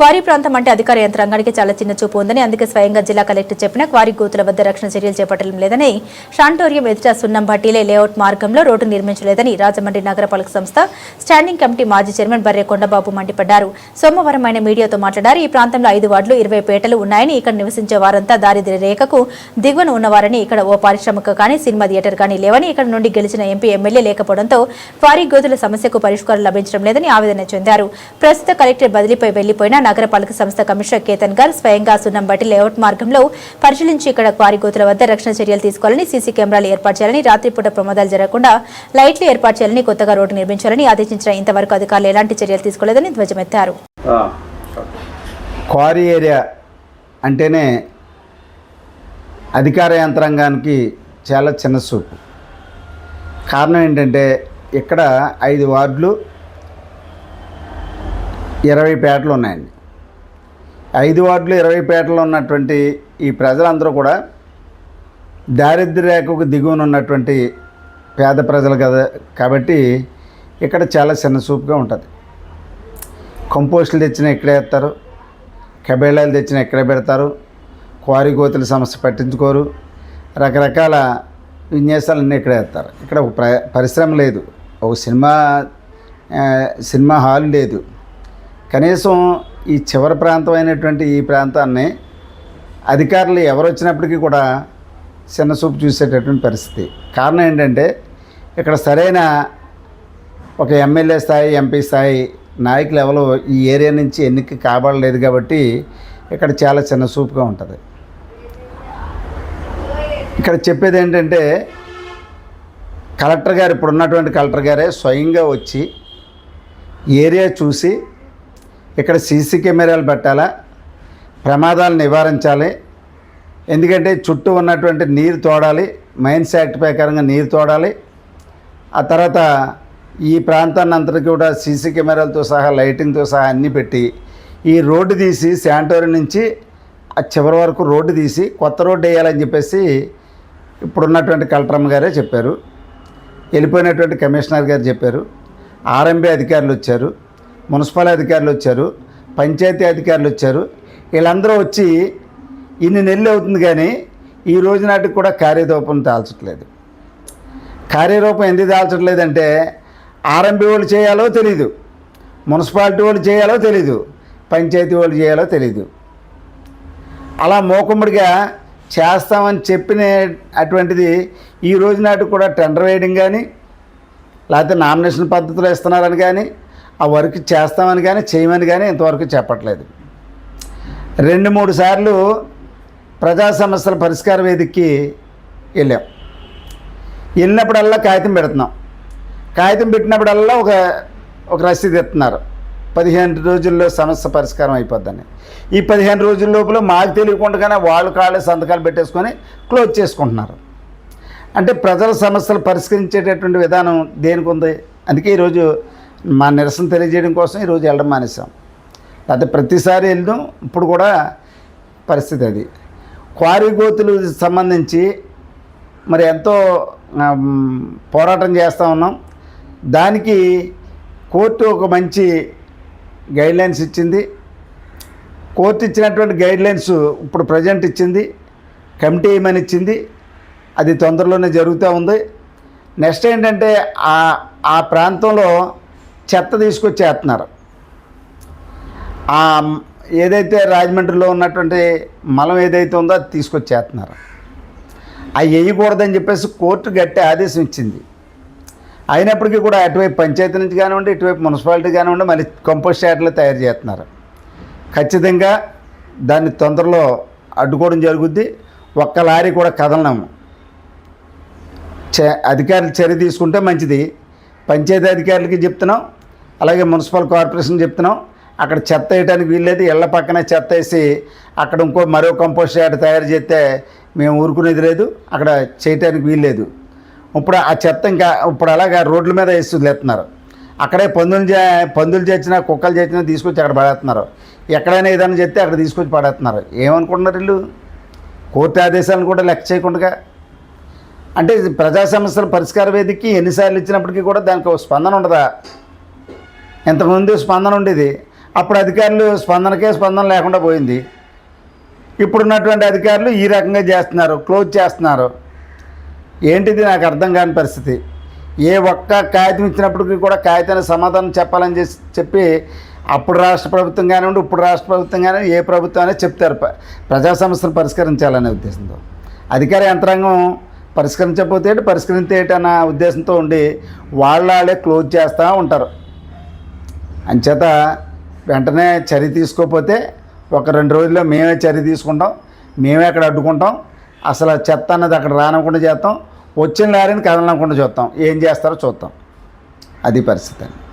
Quarry ప్రాంతం అంటే అధికార యంత్రాంగానికి చాలా చిన్న చూపు ఉందని అందుకే స్వయంగా జిల్లా కలెక్టర్ చెప్పిన క్వారీ గోతుల వద్ద రక్షణ చర్యలు చేపట్టడం లేదని షాంటోరియం ఎదుట సున్నం భట్టీలే లేఅవుట్ మార్గంలో రోడ్డు నిర్మించలేదని రాజమండ్రి నగరపాలక సంస్థ స్టాండింగ్ కమిటీ మాజీ చైర్మన్ బర్రె కొండబాబు మండిపడ్డారు. సోమవారం ఆయన మీడియాతో మాట్లాడారు. ఈ ప్రాంతంలో ఐదు వార్డులు ఇరవై పేటలు ఉన్నాయని ఇక్కడ నివసించే వారంతా దారిద్ర్య రేఖకు దిగువన ఉన్నవారని ఇక్కడ ఓ పారిశ్రామిక కానీ సినిమా థియేటర్ కానీ లేవని ఇక్కడ నుండి గెలిచిన ఎంపీ ఎమ్మెల్యే లేకపోవడంతో క్వారీ గోతుల సమస్యకు పరిష్కారం లభించడం లేదని ఆవేదన చెందారు. ప్రస్తుత కలెక్టర్ బదిలీపై వెళ్ళిపోయిన నగరపాలక సంస్థ కమిషనర్ కేతన్ గారు స్వయంగా సున్నంబట్టి లేఅవుట్ మార్గంలో పరిశీలించి ఇక్కడ క్వారీ గోతుల వద్ద రక్షణ చర్యలు తీసుకోవాలని సీసీ కెమెరాలు ఏర్పాటు చేయాలని రాత్రిపూట ప్రమాదాలు జరగకుండా లైట్లు ఏర్పాటు చేయాలని కొత్తగా రోడ్డు నిర్మించాలని ఆదేశించిన ఇంతవరకు అధికారులు ఎలాంటి చర్యలు తీసుకోలేదని ధ్వజమెత్తారు. క్వారీ ఏరియా అంటేనే అధికార యంత్రాంగానికి చాలా చిన్న చూపు కారణం ఏంటంటే ఇక్కడ ఐదు వార్డులు ఇరవై పేటలు ఉన్నాయండి. ఐదు వార్డులు ఇరవై పేటలు ఉన్నటువంటి ఈ ప్రజలందరూ కూడా దారిద్ర్య రేఖకు దిగువన ఉన్నటువంటి పేద ప్రజలు కదా. కాబట్టి ఇక్కడ చాలా చిన్న చూపుగా ఉంటుంది. కంపోస్టులు తెచ్చిన ఇక్కడే వేస్తారు. కబేళాలు తెచ్చిన ఇక్కడే పెడతారు. క్వారీ కోతుల సమస్య పట్టించుకోరు. రకరకాల విన్యాసాలన్నీ ఇక్కడే వేస్తారు. ఇక్కడ ఒక ప్ర పరిశ్రమ లేదు. ఒక సినిమా సినిమా హాల్ లేదు. కనీసం ఈ చివరి ప్రాంతం అయినటువంటి ఈ ప్రాంతాన్ని అధికారులు ఎవరు వచ్చినప్పటికీ కూడా చిన్న చూపు చూసేటటువంటి పరిస్థితి. కారణం ఏంటంటే ఇక్కడ సరైన ఒక ఎమ్మెల్యే స్థాయి ఎంపీ స్థాయి నాయకులు ఎవరు ఈ ఏరియా నుంచి ఎన్నిక కాబడలేదు కాబట్టి ఇక్కడ చాలా చిన్న చూపుగా ఉంటుంది. ఇక్కడ చెప్పేది ఏంటంటే కలెక్టర్ గారు ఇప్పుడు ఉన్నటువంటి కలెక్టర్ గారే స్వయంగా వచ్చి ఏరియా చూసి ఇక్కడ సీసీ కెమెరాలు పెట్టాలా? ప్రమాదాలు నివారించాలి. ఎందుకంటే చుట్టూ ఉన్నటువంటి నీరు తోడాలి. మైన్స్ యాక్ట్ ప్రకారంగా నీరు తోడాలి. ఆ తర్వాత ఈ ప్రాంతాన్ని అంతటికీ కూడా సీసీ కెమెరాలతో సహా లైటింగ్తో సహా అన్నీ పెట్టి ఈ రోడ్డు తీసి శాంటోరి నుంచి ఆ చివరి వరకు రోడ్డు తీసి కొత్త రోడ్డు వేయాలని చెప్పేసి ఇప్పుడున్నటువంటి కలెక్టరమ్మ గారే చెప్పారు. వెళ్ళిపోయినటువంటి కమిషనర్ గారు చెప్పారు. ఆర్ఎంబీ అధికారులు వచ్చారు. మున్సిపల్ అధికారులు వచ్చారు పంచాయతీ అధికారులు వచ్చారు. వీళ్ళందరూ వచ్చి ఇన్ని నెలలు అవుతుంది కానీ ఈ రోజు నాటికి కూడా కార్యరూపం దాల్చట్లేదు. కార్యరూపం ఎందుకు దాల్చట్లేదంటే ఆర్ఎంపీ వాళ్ళు చేయాలో తెలీదు మున్సిపాలిటీ వాళ్ళు చేయాలో తెలీదు పంచాయతీ వాళ్ళు చేయాలో తెలీదు. అలా మోకుమ్మడిగా చేస్తామని చెప్పిన అటువంటిది ఈ రోజు నాటికి కూడా టెండర్ వేయడం కానీ లేకపోతే నామినేషన్ పద్ధతిలో ఇస్తున్నారని కానీ ఆ వర్క్ చేస్తామని కానీ చేయమని కానీ ఇంతవరకు చెప్పట్లేదు. రెండు మూడు సార్లు ప్రజా సమస్యల పరిష్కార వేదికకి వెళ్ళాం. వెళ్ళినప్పుడల్లా కాగితం పెడుతున్నాం. కాగితం పెట్టినప్పుడల్లా ఒక ఒక రసీదు ఇస్తున్నారు. పదిహేను రోజుల్లో సమస్య పరిష్కారం అయిపోద్దని. ఈ పదిహేను రోజుల లోపల మాకు తెలియకుండానే వాళ్ళు కాళ్ళే సంతకాలు పెట్టేసుకొని క్లోజ్ చేసుకుంటున్నారు. అంటే ప్రజల సమస్యలు పరిష్కరించేటటువంటి విధానం దేనికి ఉంది? అందుకే ఈరోజు మా నిరసన తెలియజేయడం కోసం ఈరోజు వెళ్ళడం మానేసాం లేకపోతే ప్రతిసారి వెళ్ళడం ఇప్పుడు కూడా పరిస్థితి అది. క్వారీ గోతులు సంబంధించి మరి ఎంతో పోరాటం చేస్తూ ఉన్నాం. దానికి కోర్టు ఒక మంచి గైడ్లైన్స్ ఇచ్చింది. కోర్టు ఇచ్చినటువంటి గైడ్లైన్స్ ఇప్పుడు ప్రజెంట్ ఇచ్చింది. కమిటీ ఏమని ఇచ్చింది? అది తొందరలోనే జరుగుతూ ఉంది. నెక్స్ట్ ఏంటంటే ఆ ప్రాంతంలో చెత్త తీసుకొచ్చేస్తున్నారు. ఏదైతే రాజమండ్రిలో ఉన్నటువంటి మలం ఏదైతే ఉందో అది తీసుకొచ్చేస్తున్నారు. అవి వేయకూడదని చెప్పేసి కోర్టు గట్టి ఆదేశం ఇచ్చింది. అయినప్పటికీ కూడా అటువైపు పంచాయతీ నుంచి కానివ్వండి ఇటువైపు మున్సిపాలిటీ కానివ్వండి మళ్ళీ కంపోస్ట్ యార్డ్లు తయారు చేస్తున్నారు. ఖచ్చితంగా దాన్ని తొందరలో అడ్డుకోవడం జరుగుద్ది. ఒక్క లారీ కూడా కదలనాము చే అధికారులు చర్య తీసుకుంటే మంచిది. పంచాయతీ అధికారులకి చెప్తున్నాం. అలాగే మున్సిపల్ కార్పొరేషన్ చెప్తున్నాం. అక్కడ చెత్త వేయడానికి వీల్లేదు. ఇళ్ళ పక్కనే చెత్త వేసి అక్కడ ఇంకో మరో కంపోస్ట్ యార్డ్ తయారు చేస్తే మేము ఊరుకునేది లేదు. అక్కడ చేయటానికి వీల్లేదు. ఇప్పుడు ఆ చెత్త ఇంకా ఇప్పుడు అలాగా రోడ్ల మీద వేసి వదిలేస్తున్నారు అక్కడే పందులు చే పందులు చేసినా కుక్కలు చేసినా తీసుకొచ్చి అక్కడ పడేస్తున్నారు. ఎక్కడైనా ఏదైనా చెప్తే అక్కడ తీసుకొచ్చి పడేస్తున్నారు. ఏమనుకుంటున్నారు వీళ్ళు? కోర్టు ఆదేశాలను కూడా లెక్క చేయకుండా. అంటే ప్రజా సమస్యల పరిష్కార వేదికకి ఎన్నిసార్లు ఇచ్చినప్పటికీ కూడా దానికి ఒక స్పందన ఉండదా? ఇంతకుముందు స్పందన ఉండేది. అప్పుడు అధికారులు స్పందనకే స్పందన లేకుండా పోయింది. ఇప్పుడున్నటువంటి అధికారులు ఈ రకంగా చేస్తున్నారు క్లోజ్ చేస్తున్నారు. ఏంటిది నాకు అర్థం కాని పరిస్థితి. ఏ ఒక్క కాగితం ఇచ్చినప్పటికీ కూడా కాగితానికి సమాధానం చెప్పాలని చేసి చెప్పి అప్పుడు రాష్ట్ర ప్రభుత్వం కానివ్వండి ఇప్పుడు రాష్ట్ర ప్రభుత్వం కానివ్వండి ఏ ప్రభుత్వం అనేది చెప్తారు. ప్రజా సమస్యను పరిష్కరించాలనే ఉద్దేశంతో. అధికార యంత్రాంగం పరిష్కరించకపోతే ఏంటి, ఉద్దేశంతో ఉండి వాళ్ళే క్లోజ్ చేస్తూ ఉంటారు. అంచేత వెంటనే చర్య తీసుకోకపోతే ఒక రెండు రోజుల్లో మేమే చర్య తీసుకుంటాం మేమే అక్కడ అడ్డుకుంటాం. అసలు చెత్త అన్నది అక్కడ రానకుండా చేస్తాం. వచ్చిన లారీని కదలనకుండా చూస్తాం. ఏం చేస్తారో చూస్తాం. అది పరిస్థితి అండి.